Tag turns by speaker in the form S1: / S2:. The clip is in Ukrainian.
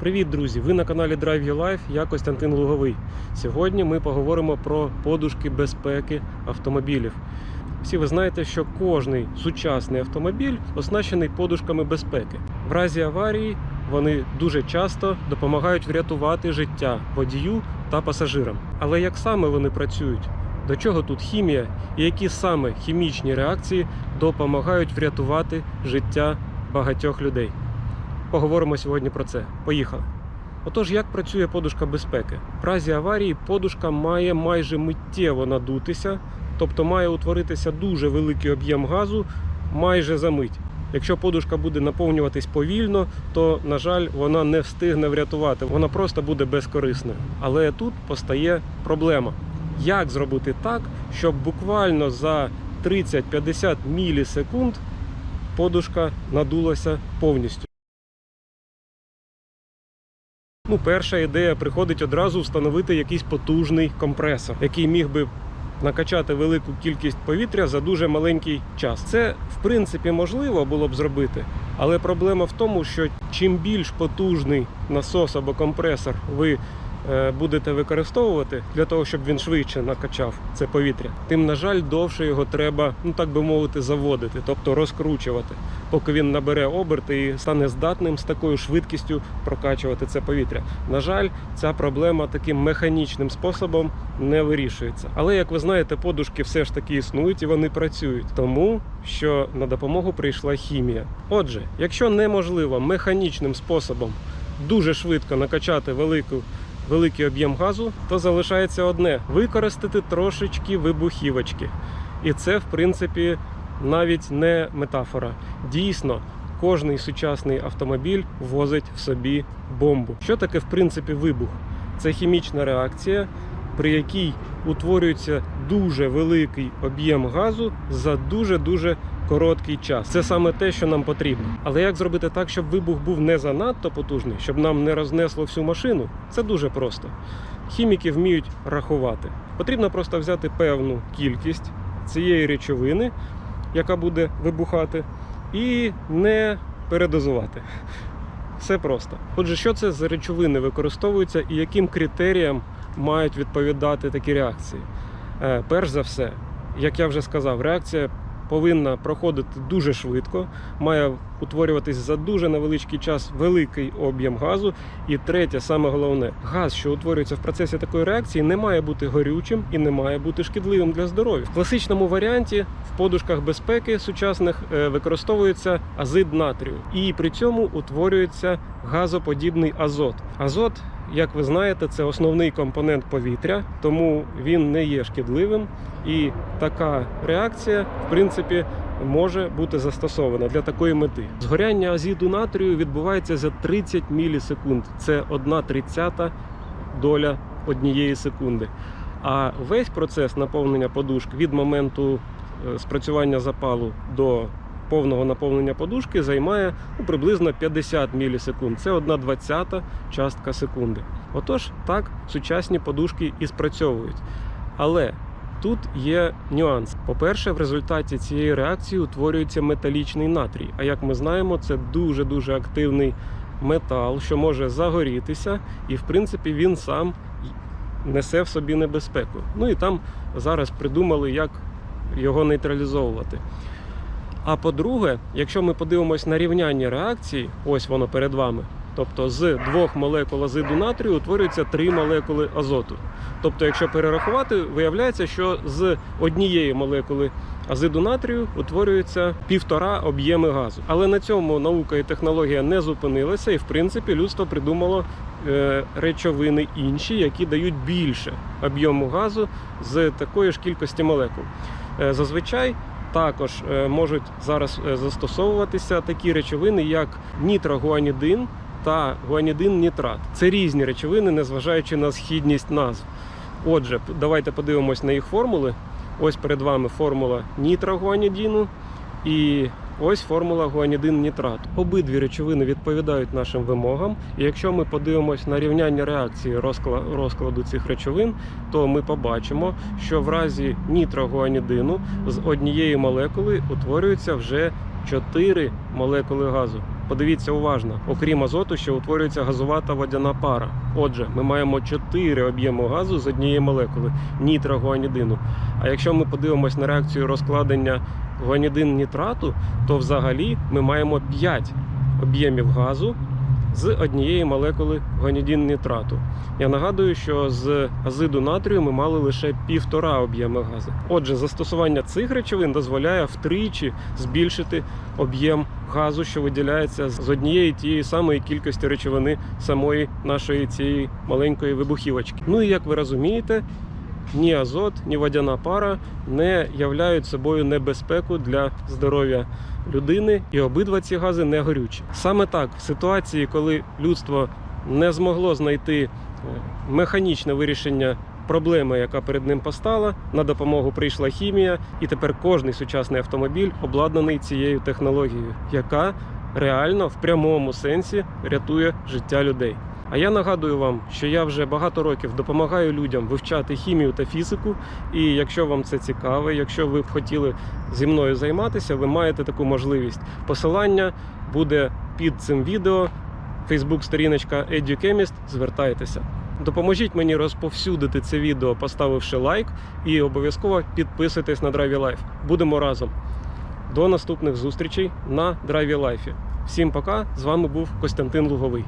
S1: Привіт, друзі! Ви на каналі Drive Your Life, я Костянтин Луговий. Сьогодні ми поговоримо про подушки безпеки автомобілів. Всі ви знаєте, що кожний сучасний автомобіль оснащений подушками безпеки. В разі аварії вони дуже часто допомагають врятувати життя водію та пасажирам. Але як саме вони працюють? До чого тут хімія і які саме хімічні реакції допомагають врятувати життя багатьох людей? Поговоримо сьогодні про це. Поїхали. Отож, як працює подушка безпеки? В разі аварії подушка має майже миттєво надутися, тобто має утворитися дуже великий об'єм газу майже за мить. Якщо подушка буде наповнюватись повільно, то, на жаль, вона не встигне врятувати, вона просто буде безкорисною. Але тут постає проблема. Як зробити так, щоб буквально за 30-50 мілісекунд подушка надулася повністю? Ну, перша ідея приходить одразу встановити якийсь потужний компресор, який міг би накачати велику кількість повітря за дуже маленький час. Це в принципі можливо було б зробити, але проблема в тому, що чим більш потужний насос або компресор ви е, будете використовувати для того, щоб він швидше накачав це повітря, тим на жаль довше його треба, ну так би мовити, заводити, тобто розкручувати, поки він набере оберти і стане здатним з такою швидкістю прокачувати це повітря. На жаль, ця проблема таким механічним способом не вирішується. Але як ви знаєте, подушки все ж таки існують і вони працюють, тому що на допомогу прийшла хімія. Отже, якщо неможливо механічним способом дуже швидко накачати велику великий об'єм газу, то залишається одне використати трошечки вибухівочки. І це, в принципі, навіть не метафора. Дійсно, кожний сучасний автомобіль возить в собі бомбу. Що таке, в принципі, вибух? Це хімічна реакція, при якій утворюється дуже великий об'єм газу за дуже-дуже короткий час. Це саме те, що нам потрібно. Але як зробити так, щоб вибух був не занадто потужний, щоб нам не рознесло всю машину? Це дуже просто. Хіміки вміють рахувати. Потрібно просто взяти певну кількість цієї речовини, яка буде вибухати, і не передозувати. Все просто. Отже, що це за речовини використовуються і яким критеріям мають відповідати такі реакції? Е, перш за все, як я вже сказав, реакція повинна проходити дуже швидко, має утворюватись за дуже невеличкий час великий об'єм газу. І третє, саме головне, газ, що утворюється в процесі такої реакції, не має бути горючим і не має бути шкідливим для здоров'я. В класичному варіанті в подушках безпеки сучасних е, використовується азид натрію, і при цьому утворюється газоподібний азот. Азот як ви знаєте, це основний компонент повітря, тому він не є шкідливим. І така реакція, в принципі, може бути застосована для такої мети. Згоряння азіду натрію відбувається за 30 мілісекунд. Це 1 тридцята доля однієї секунди. А весь процес наповнення подушк від моменту е, спрацювання запалу до повного наповнення подушки займає ну, приблизно 50 мілісекунд. Це 1 двадцята частка секунди. Отож, так сучасні подушки і спрацьовують. Але тут є нюанс. По-перше, в результаті цієї реакції утворюється металічний натрій. А як ми знаємо, це дуже-дуже активний метал, що може загорітися, і в принципі він сам несе в собі небезпеку. Ну і там зараз придумали, як його нейтралізовувати. А по-друге, якщо ми подивимось на рівняння реакції, ось воно перед вами. Тобто з двох молекул азиду натрію утворюються три молекули азоту. Тобто, якщо перерахувати, виявляється, що з однієї молекули азиду натрію утворюється півтора об'єми газу. Але на цьому наука і технологія не зупинилися, і в принципі людство придумало е, речовини інші, які дають більше об'єму газу з такої ж кількості молекул. Е, зазвичай також е, можуть зараз е, застосовуватися такі речовини, як нітрогуанідин та гуанідин нітрат. Це різні речовини, незважаючи на східність назв. Отже, давайте подивимось на їх формули. Ось перед вами формула нітрогуанідіну і ось формула гуанідин нітрат. Обидві речовини відповідають нашим вимогам. І якщо ми подивимось на рівняння реакції розкла- розкладу цих речовин, то ми побачимо, що в разі нітрогуанідину з однієї молекули утворюється вже 4 молекули газу. Подивіться уважно, окрім азоту, ще утворюється газова та водяна пара. Отже, ми маємо чотири об'єми газу з однієї молекули нітрогуанідину. А якщо ми подивимось на реакцію розкладення гуанідин нітрату, то взагалі ми маємо 5 об'ємів газу з однієї молекули гуанідин нітрату. Я нагадую, що з азиду натрію ми мали лише півтора об'єми газу. Отже, застосування цих речовин дозволяє втричі збільшити об'єм газу, що виділяється з однієї тієї самої кількості речовини самої нашої цієї маленької вибухівочки. Ну і як ви розумієте, ні азот, ні водяна пара не являють собою небезпеку для здоров'я людини, і обидва ці гази не горючі. Саме так, в ситуації, коли людство не змогло знайти е, механічне вирішення проблеми, яка перед ним постала, на допомогу прийшла хімія, і тепер кожний сучасний автомобіль обладнаний цією технологією, яка реально в прямому сенсі рятує життя людей. А я нагадую вам, що я вже багато років допомагаю людям вивчати хімію та фізику. І якщо вам це цікаво, якщо ви б хотіли зі мною займатися, ви маєте таку можливість. Посилання буде під цим відео. Фейсбук сторіночка EduChemist, звертайтеся. Допоможіть мені розповсюдити це відео, поставивши лайк, і обов'язково підписуйтесь на Драйві Life. Будемо разом. До наступних зустрічей на Драйві Лайфі. Всім пока! З вами був Костянтин Луговий.